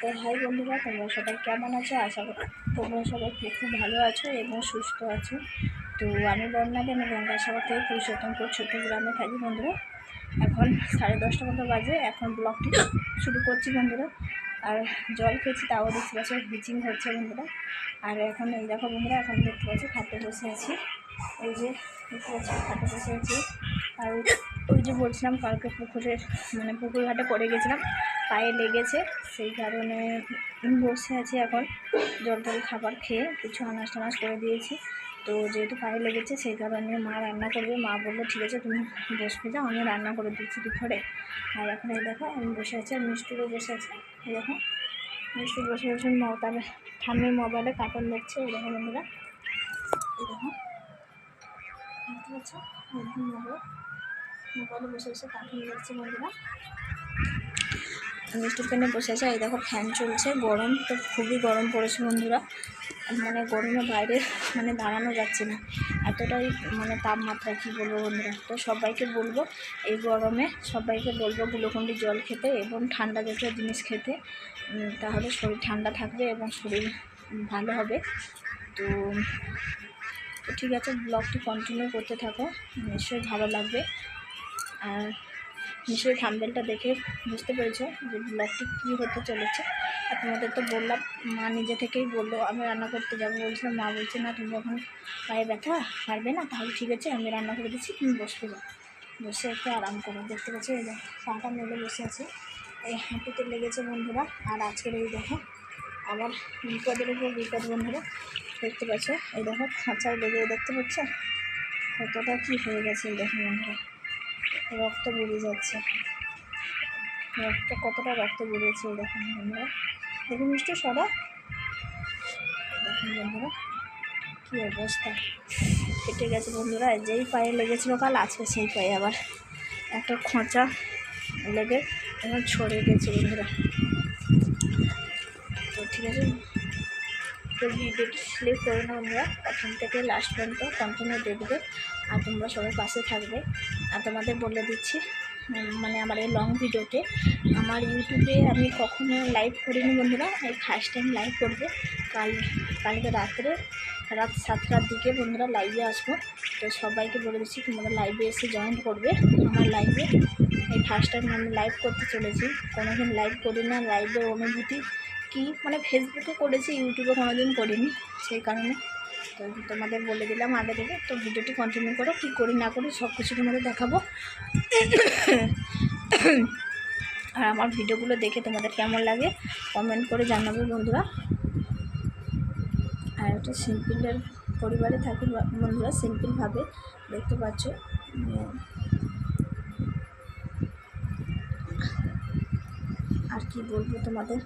তো হাই বন্ধুরা, তোমরা সবাই কেমন আছো? আশা করি তোমরা সবাই খুব খুব ভালো আছো এবং সুস্থ আছো। তো আমি বর্ণালী আমি গঙ্গাসাগর থেকে পুরুষোত্তমপুর ছোট্ট গ্রামে থাকি বন্ধুরা। এখন সাড়ে দশটা মতো বাজে, এখন ব্লগটি শুরু করছি বন্ধুরা। আর জল খেয়েছি, তাও দেখতে পাচ্ছি, ব্লিচিং হচ্ছে বন্ধুরা। আর এখন এই দেখো বন্ধুরা, এখন দেখতে পাচ্ছি, খাটে বসে আছি। এই যে, দেখতে পাচ্ছি, খাটে বসে আছি। আর ওই যে বলছিলাম, কালকে পুকুরের মানে পুকুর ঘাটে পড়ে গেছিলাম। পায়ে লেগেছে, সেই কারণে বসে আছি এখন। জল টল খাবার খেয়ে কিছু আনাজ টানাজ করে দিয়েছি। তো যেহেতু পায়ে লেগেছে, সেই কারণে মা রান্না করবে। মা বলল, ঠিক আছে, তুমি বসবে যাও, আমি রান্না করে দিচ্ছি দুপুরে। আর এখন এই দেখো, আমি বসে আছি আর মিষ্টিরও বসে আছে। এই দেখো, মিষ্টি বসে বসে ম- তার ঠাম্মির মোবাইলে কার্টুন দেখছে, এই দেখো বন্ধুরা। এই দেখো পাচ্ছ? একদম মোবাইল মোবাইলে বসে বসে কার্টুন দেখছে বন্ধুরা। মিষ্টি পেনে বসে আছে। এই দেখো ফ্যান চলছে। গরম তো খুবই গরম পড়েছে বন্ধুরা। মানে গরমে বাইরে মানে দাঁড়ানো যাচ্ছে না। এতটাই মানে তাপমাত্রা, কী বলব বন্ধুরা? তো সবাইকে বলব, এই গরমে সবাইকে বলব গ্লুকন্ডি জল খেতে এবং ঠান্ডা জাতীয় জিনিস খেতে। তাহলে শরীর ঠান্ডা থাকবে এবং শরীর ভালো হবে। তো ঠিক আছে, ব্লগটি কন্টিনিউ করতে থাকো। নিশ্চয়ই ভালো লাগবে। আর নিশ্চয়ই থাম্বেলটা দেখে বুঝতে পেরেছ যে ব্লগটি কী হতে চলেছে। আর তোমাদের তো বললাম, মা নিজে থেকেই বলল, আমি রান্না করতে যাব। বলছিলাম, মা বলছে, না, তুমি যখন পায়ে ব্যথা, পারবে না, তাহলে ঠিক আছে, আমি রান্না করে দিচ্ছি, তুমি বসবে। যাও বসে একটু আরাম করো, দেখতে পাচ্ছি? এই পাটা মেলে বসে আছে। এই হাঁটুতে লেগেছে বন্ধুরা। আর আজকের এই দেখো আবার বিপদের উপর বিপদ বন্ধুরা, দেখতে পাচ্ছ? এই দেখো, খাঁচায় লেগে দেখতে পাচ্ছ? কতটা কী হয়ে গেছে, এই দেখো বন্ধুরা। রক্ত বেরিয়ে যাচ্ছে। রক্ত কতটা রক্ত বেরিয়েছে দেখুন বন্ধুরা। দেখুন মিষ্টি সরা দেখুন বন্ধুরা, কী অবস্থা। কেটে গেছে বন্ধুরা যেই পায়ে লেগেছিলো কাল, আজকে সেই পায়ে আবার একটা খোঁচা লেগে এখন ছড়ে গেছে বন্ধুরা। তো ঠিক আছে, তো ভিডিওটি স্লিপ করে না বন্ধুরা। প্রথম থেকে লাস্ট পর্যন্ত কন্টিনিউ দেখবে। আর তোমরা সবাই পাশে থাকবে। আর তোমাদের বলে দিচ্ছি মানে আমার এই লং ভিডিওতে আমার ইউটিউবে আমি কখনো লাইভ করিনি বন্ধুরা, এই ফার্স্ট টাইম লাইভ করব। কাল, কালকে রাত্রে, রাত সাতটার দিকে বন্ধুরা লাইভে আসব। তো সবাইকে বলে দিচ্ছি, তোমরা লাইভে এসে জয়েন করবে। আমার লাইভে এই ফার্স্ট টাইম আমি লাইভ করতে চলেছি। কোনোদিন লাইভ করি না লাইভের অনুভূতি কি মানে ফেসবুকে করেছি ইউটিউবে কোনোদিন করিনি। সেই কারণে তো তোমাদের বলে দিলাম আগে থেকে, তো ভিডিওটি কন্টিনিউ করো, কী করি না করি সব কিছু তোমাদের দেখাবো। আর আমার ভিডিওগুলো দেখে তোমাদের কেমন লাগে কমেন্ট করে জানাবে বন্ধুরা। আর একটা সিম্পলের পরিবারে থাকি বন্ধুরা, সিম্পলভাবে দেখতে পাচ্ছ। আর কি বলব তোমাদের?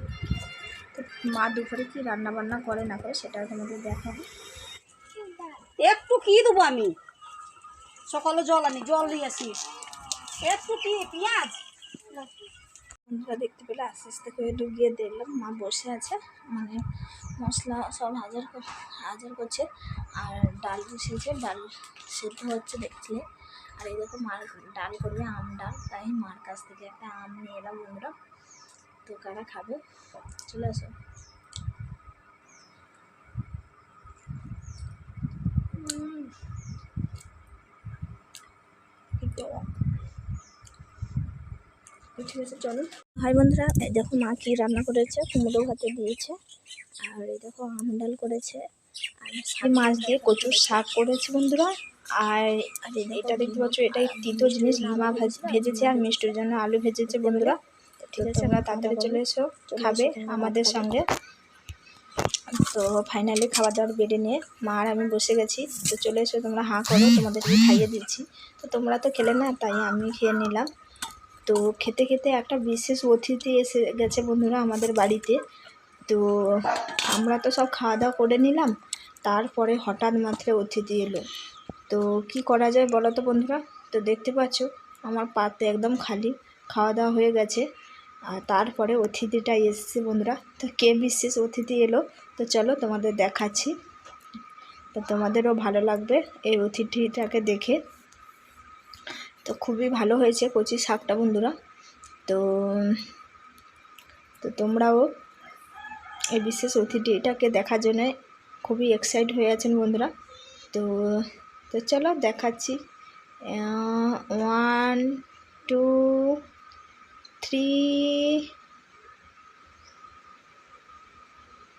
মা দুপুরে কি রান্না বান্না করে না করে সেটা তোমাদের দেখাবো। একটু কি দেবো আমি? সকালে জল আনি, জল নিয়ে আসি। একটু কি, পেঁয়াজ? বন্ধুরা দেখতে পেলে আস্তে আস্তে করে ডুবিয়ে দিলাম মা বসে আছে মানে মশলা সব হাজার হাজার করছে। আর ডাল বসিয়েছে, ডাল সেদ্ধ হচ্ছে দেখলে। আর এই দেখো মার ডাল করবে আম ডাল, তাই মার কাছ থেকে একটা আম নিয়ে এলাম বন্ধুরা। তো কারা খাবে? চলে আসো উম। কি টক। তো ঠিক আছে চলো হাই বন্ধুরা দেখো মা কি রান্না করেছে কুমড়ো ভাতে দিয়েছে আর এই দেখো আম ডাল করেছে আর মাছ দিয়ে কচুর শাক করেছে বন্ধুরা আর এটা দেখতে পাচ্ছ এটাই তিতো জিনিস মা ভাজ- ভেজেছে আর মিষ্টির জন্য আলু ভেজেছে বন্ধুরা। ঠিক আছে আমরা তাড়াতাড়ি চলে এসো খাবে আমাদের সঙ্গে। তো ফাইনালি খাবার দাবার বেড়ে নিয়ে মা আর আমি বসে গেছি। তো চলে এসো, তোমরা হাঁ করো, তোমাদেরকে খাইয়ে দিচ্ছি। তো তোমরা তো খেলে না, তাই আমি খেয়ে নিলাম। তো খেতে খেতে একটা বিশেষ অতিথি এসে গেছে বন্ধুরা আমাদের বাড়িতে। তো আমরা তো সব খাওয়া দাওয়া করে নিলাম, তারপরে হঠাৎ মাত্র অতিথি এলো। তো কি করা যায় বলো তো বন্ধুরা? তো দেখতে পাচ্ছ, আমার পাতে একদম খালি খাওয়া দাওয়া হয়ে গেছে। আর তারপরে অতিথিটা এসছে বন্ধুরা। তো কে বিশেষ অতিথি এলো? তো চলো তোমাদের দেখাচ্ছি। তো তোমাদেরও ভালো লাগবে এই অতিথিটাকে দেখে। তো খুবই ভালো হয়েছে কচি শাকটা বন্ধুরা। তো তো তোমরাও এই বিশেষ অতিথিটাকে দেখার জন্য খুবই এক্সাইট হয়ে আছেন বন্ধুরা। তো তো চলো দেখাচ্ছি। ওয়ান টু থ্রি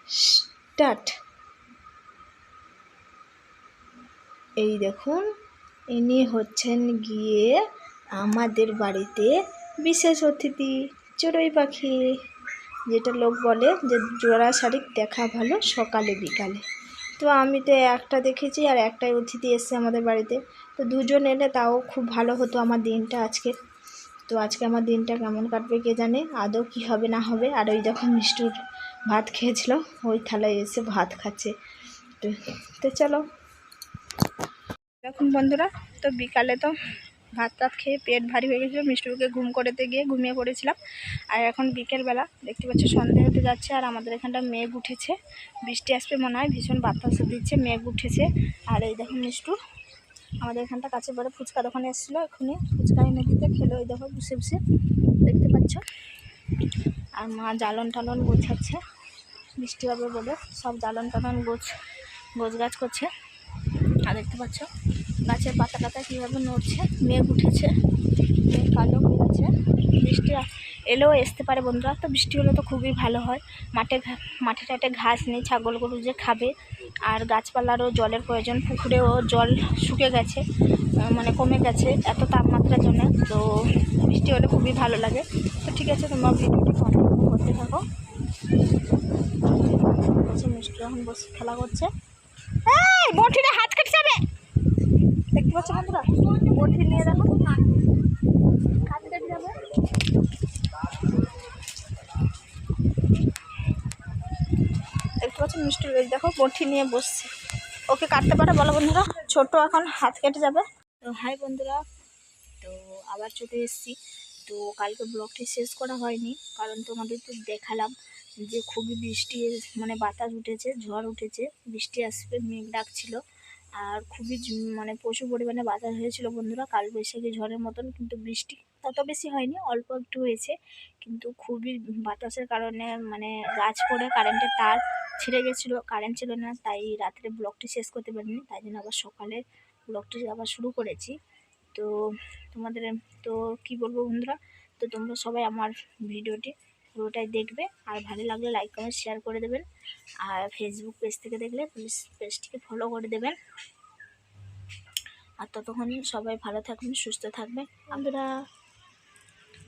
স্টার্ট এই দেখুন, ইনি হচ্ছেন গিয়ে আমাদের বাড়িতে বিশেষ অতিথি, চড়ুই পাখি, যেটা লোক বলে যে জোড়া শাড়ি দেখা ভালো সকালে, বিকালে। তো আমি তো একটা দেখেছি আর একটাই অতিথি এসছে আমাদের বাড়িতে। তো দুজন এলে তাও খুব ভালো হতো আমার দিনটা আজকে। তো আজকে আমার দিনটা কেমন কাটবে কে জানে? আদৌ কী হবে না হবে? আর ওই যখন মিষ্টুর ভাত খেয়েছিল, ওই থালায় এসে ভাত খাচ্ছে। তো তো চলো। দেখুন বন্ধুরা, তো বিকালে তো ভাত টাত খেয়ে পেট ভারী হয়ে গেছিল। মিষ্টুকে ঘুম করতে গিয়ে ঘুমিয়ে পড়েছিলাম। আর এখন বিকেলবেলা দেখতে পাচ্ছ সন্ধে হতে যাচ্ছে আর আমাদের এখানটা মেঘ উঠেছে। বৃষ্টি আসবে মনে হয়, ভীষণ বাতাস দিচ্ছে, মেঘ উঠেছে। আর এই দেখুন মিষ্টু আমাদের এখানটা কাছে বড় ফুচকা দোকানে এসেছিল এখনই। ফুচকা এনে দিতে, খেলো ওই দেখো, বসে বসে। দেখতে পাচ্ছ? আর মা জ্বালন টালন গোছাচ্ছে। বৃষ্টি হবে বলে সব জ্বালন টালন গোছ গোছ গাছ করছে। আর দেখতে পাচ্ছ? গাছের পাতা টাতা কীভাবে নড়ছে? মেঘ উঠেছে। মেঘ কালো। হয়ে গেছে। বৃষ্টি এলেও আসতে পারে বন্ধুরা, তো বৃষ্টি হলে তো খুবই ভালো হয়। মাঠে মাঠে টাটে ঘাস নেই, ছাগল গরু যে খাবে। আর গাছপালারও জলের প্রয়োজন, পুকুরেও জল শুকে গেছে মানে কমে গেছে এত তাপমাত্রার জন্য। তো বৃষ্টি হলে খুবই ভালো লাগে। তো ঠিক আছে, তোমরা ভিডিওটি কন্টিনিউ করতে থাকো। মিষ্টি এখন বসে খেলা করছে। এই হাত কেটে যাবে। দেখতে পাচ্ছ বন্ধুরা? বটি নিয়ে দেখো। যাবে দেখতে পাচ্ছ মিষ্টি এই দেখো, বটি নিয়ে বসছে। ওকে কাটতে পারে বলো বন্ধুরা ছোট এখন হাত কেটে যাবে। তো হাই বন্ধুরা, তো আবার চলে এসেছি। তো কালকে ব্লগটি শেষ করা হয়নি, কারণ তোমাদের তো দেখালাম যে খুবই বৃষ্টি মানে বাতাস উঠেছে, ঝড় উঠেছে, বৃষ্টি আসবে, মেঘ ডাকছিল। আর খুবই মানে প্রচুর পরিমাণে বাতাস হয়েছিল বন্ধুরা, কাল বৈশাখী ঝড়ের মতন, কিন্তু বৃষ্টি তত বেশি হয়নি, অল্প একটু হয়েছে। কিন্তু খুবই বাতাসের কারণে মানে গাছ পড়ে, কারেন্টের তার ছিঁড়ে গেছিল, কারেন্ট ছিল না, তাই রাত্রে ব্লগটি শেষ করতে পারিনি, তাই জন্য আবার সকালে ব্লগটি আবার শুরু করেছি। তো তোমাদের, তো কি বলব বন্ধুরা? তো তোমরা সবাই আমার ভিডিওটি পুরোটাই দেখবে, আর ভালো লাগলে লাইক কমেন্ট শেয়ার করে দেবেন। আর ফেসবুক পেজ থেকে দেখলে প্লিজ পেজটিকে ফলো করে দেবেন। আর ততক্ষণ সবাই ভালো থাকবেন, সুস্থ থাকবেন। বন্ধুরা